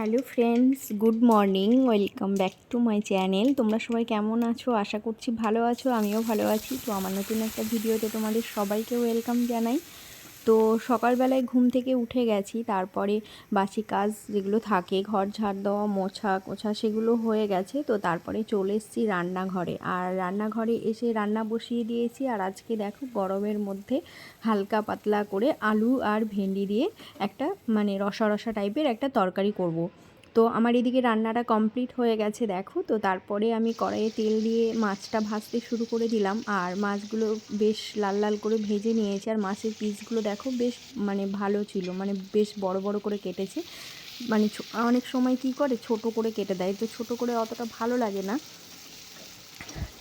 Hello friends good morning welcome back to my channel তোমরা সবাই কেমন আছো? আশা করছি ভালো আছো, আমিও ভালো আছি। তো আমার নতুন একটা ভিডিওতে তোমাদের সবাইকে ওয়েলকাম জানাই। তো সকালবেলায় ঘুম থেকে উঠে গেছি, তারপরে বাসি কাজ যেগুলো থাকে, ঘর ঝাড় দেওয়া, মোছা কোছা সেগুলো হয়ে গেছে, তো তারপরে চলে এসেছি রান্নাঘরে আর রান্নাঘরে এসে রান্না বসিয়ে দিয়েছি, আর আজকে দেখো গরমের মধ্যে হালকা পাতলা করে আলু আর ভেন্ডি দিয়ে একটা মানে রসা রসা টাইপের একটা তরকারি করব। তো আমার এদিকে রান্নাটা কমপ্লিট হয়ে গেছে, দেখো। তো তারপরে আমি কড়াইয়ে তেল দিয়ে মাছটা ভাজতে শুরু করে দিলাম। আর মাছগুলো বেশ লাল লাল করে ভেজে নিয়েছে। আর মাছের পিসগুলো দেখো বেশ মানে ভালো ছিল মানে বেশ বড় বড় করে কেটেছে। মানে অনেক সময় কি করে ছোট করে কেটে দেয়। তো ছোট করে অতটা ভালো লাগে না।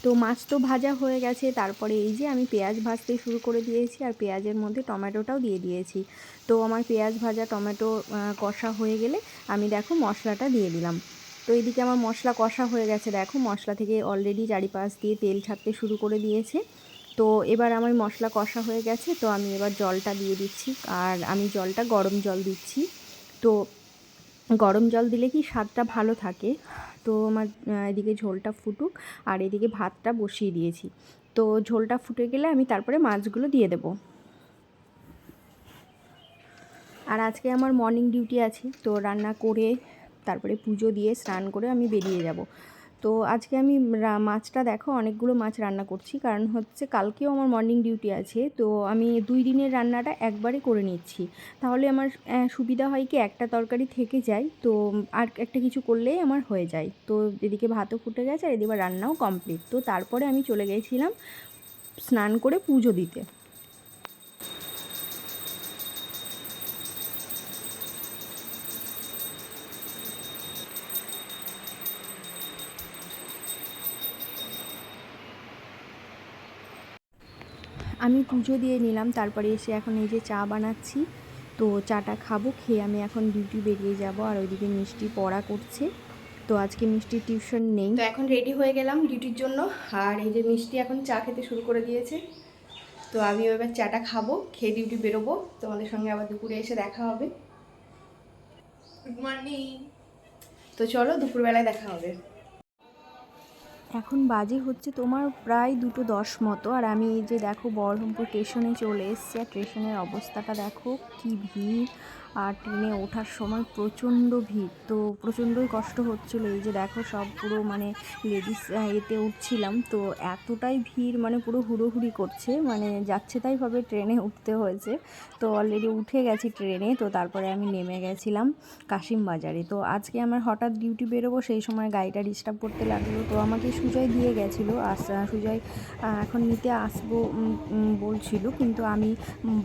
তো মাছ তো ভাজা হয়ে গেছে, তারপরে এই যে আমি পেঁয়াজ ভাজতে শুরু করে দিয়েছি আর পেঁয়াজের মধ্যে টমেটোটাও দিয়ে দিয়েছি। তো আমার পেঁয়াজ ভাজা, টমেটো কষা হয়ে গেলে আমি দেখো মশলাটা দিয়ে দিলাম। তো এদিকে আমার মশলা কষা হয়ে গেছে, দেখো মশলা থেকে অলরেডি চারিপাশ দিয়ে তেল ছাড়তে শুরু করে দিয়েছে। তো এবার আমার মশলা কষা হয়ে গেছে, তো আমি এবার জলটা দিয়ে দিচ্ছি আর আমি জলটা গরম জল দিচ্ছি। তো গরম জল দিলে কি স্বাদটা ভালো থাকে? তো আমার এদিকে ঝোলটা ফুটুক আর এদিকে ভাতটা বসিয়ে দিয়েছি। তো ঝোলটা ফুটে গেলে আমি তারপরে মাছগুলো দিয়ে দেবো। আর আজকে আমার মর্নিং ডিউটি আছে, তো রান্না করে তারপরে পুজো দিয়ে স্নান করে আমি বেরিয়ে যাব। তো আজকে আমি মাছটা দেখো, অনেকগুলো মাছ রান্না করছি। কারণ হচ্ছে কালকেও আমার মর্নিং ডিউটি আছে, তো আমি দুই দিনের রান্নাটা একবারে করে নিচ্ছি। তাহলে আমার সুবিধা হয় কি একটা তরকারি থেকে যায়, তো আর একটা কিছু করলেই আমার হয়ে যায়। তো এদিকে ভাতও ফুটে গেছে, আর এদিকে রান্নাও কমপ্লিট তো তারপরে আমি চলে গিয়েছিলাম স্নান করে পুজো দিতে। আমি পুজো দিয়ে নিলাম তারপরে এসে এখন এই যে চা বানাচ্ছি। তো চাটা খাব খেয়ে আমি এখন ডিউটি বেরিয়ে যাব আর ওইদিকে মিষ্টি পড়া করছে। তো আজকে মিষ্টির টিউশন নেই। তো এখন রেডি হয়ে গেলাম ডিউটির জন্য আর এই যে মিষ্টি এখন চা খেতে শুরু করে দিয়েছে। তো আমিও এবার চাটা খাব খেয়ে ডিউটি বেরোবো তোমাদের সঙ্গে আবার দুপুরে এসে দেখা হবে। গুড মর্নিং তো চলো দুপুরবেলায় দেখা হবে। এখন বাজে হচ্ছে তোমার প্রায় দুটো দশ মতো। আর আমি এই যে দেখো বহরমপুর স্টেশনে চলে এসেছি, আর স্টেশনের অবস্থাটা দেখো কি ভিড়। আর ট্রেনে ওঠার সময় প্রচণ্ড ভিড়, তো প্রচণ্ডই কষ্ট হচ্ছিল। এই যে দেখো সব পুরো মানে লেডিস এতে উঠছিলাম, তো এতটাই ভিড় মানে পুরো হুড়োহুড়ি করছে মানে যাচ্ছে তাইভাবে ট্রেনে উঠতে হয়েছে। তো অলরেডি উঠে গেছি ট্রেনে, তো তারপরে আমি নেমে গেছিলাম কাশিম বাজারে তো আজকে আমার হঠাৎ ডিউটি বেরোবো, সেই সময় গাড়িটা ডিস্টার্ব করতে লাগল, তো আমাকে সুজয় দিয়ে গেছিল, আস সুজয় এখন নিতে আসব বলছিল, কিন্তু আমি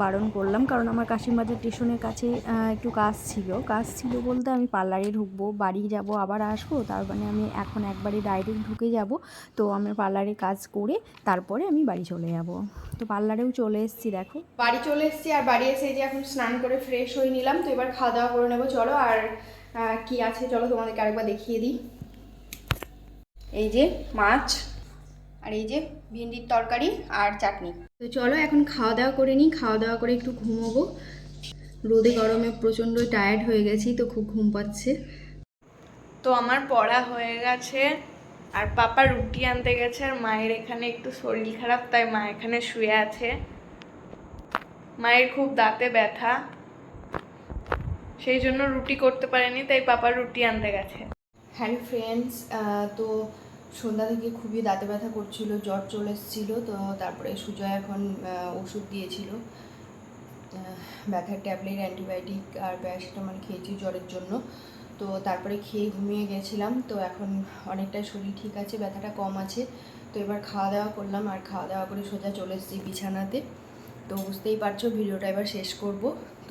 বারণ করলাম, কারণ আমার কাশিম বাজার স্টেশনের কাছে একটু কাজ ছিল। কাজ ছিল বলতে আমি পার্লারে ঢুকবো, বাড়ি যাব, আবার আসব, তার মানে আমি এখন একবারে ডাইরেক্ট ঢুকে যাব। তো আমি পার্লারে কাজ করে তারপরে আমি বাড়ি চলে যাব। তো পার্লারেও চলে এসেছি, দেখো। বাড়ি চলে এসেছি, আর বাড়ি এসে যে এখন স্নান করে ফ্রেশ হয়ে নিলাম, তো এবার খাওয়া দাওয়া করে নেব, চলো, আর কি আছে, চলো তোমাদেরকে আরেকবার দেখিয়ে দিই। এই যে মাছ, আর এই যে ভেন্ডির তরকারি আর চাটনি। তো চলো এখন খাওয়া দাওয়া করে নিই, খাওয়া দাওয়া করে একটু ঘুমোবো। রোদে গরমে প্রচণ্ড টায়ার্ড হয়ে গেছি, তো খুব ঘুম পাচ্ছে। তো আমার পড়া হয়ে গেছে, আর পাপা রুটি আনতে গেছে, আর মায়ের এখানে একটু শরীর খারাপ, তাই মা এখানে শুয়ে আছে। মায়ের খুব দাঁতে ব্যথা, সেই জন্য রুটি করতে পারেনি, তাই পাপা রুটি আনতে গেছে। হ্যালো ফ্রেন্ডস তো সন্ধ্যা থেকে খুবই দাঁতে ব্যথা করছিল, জ্বর চলে এসেছিল, তো তারপরে সুজয় এখন ওষুধ দিয়েছিল। ব্যথার ট্যাবলেট, অ্যান্টিবায়োটিক আর প্যারাসিটামল খেয়েছি জ্বরের জন্য। তো তারপরে খেয়ে ঘুমিয়ে গেছিলাম, তো এখন অনেকটাই শরীর ঠিক আছে, ব্যথাটা কম আছে। তো এবার খাওয়া দাওয়া করলাম, আর খাওয়া দাওয়া করে সোজা চলে এসেছি বিছানাতে। তো বুঝতেই পারছ, ভিডিওটা এবার শেষ করব।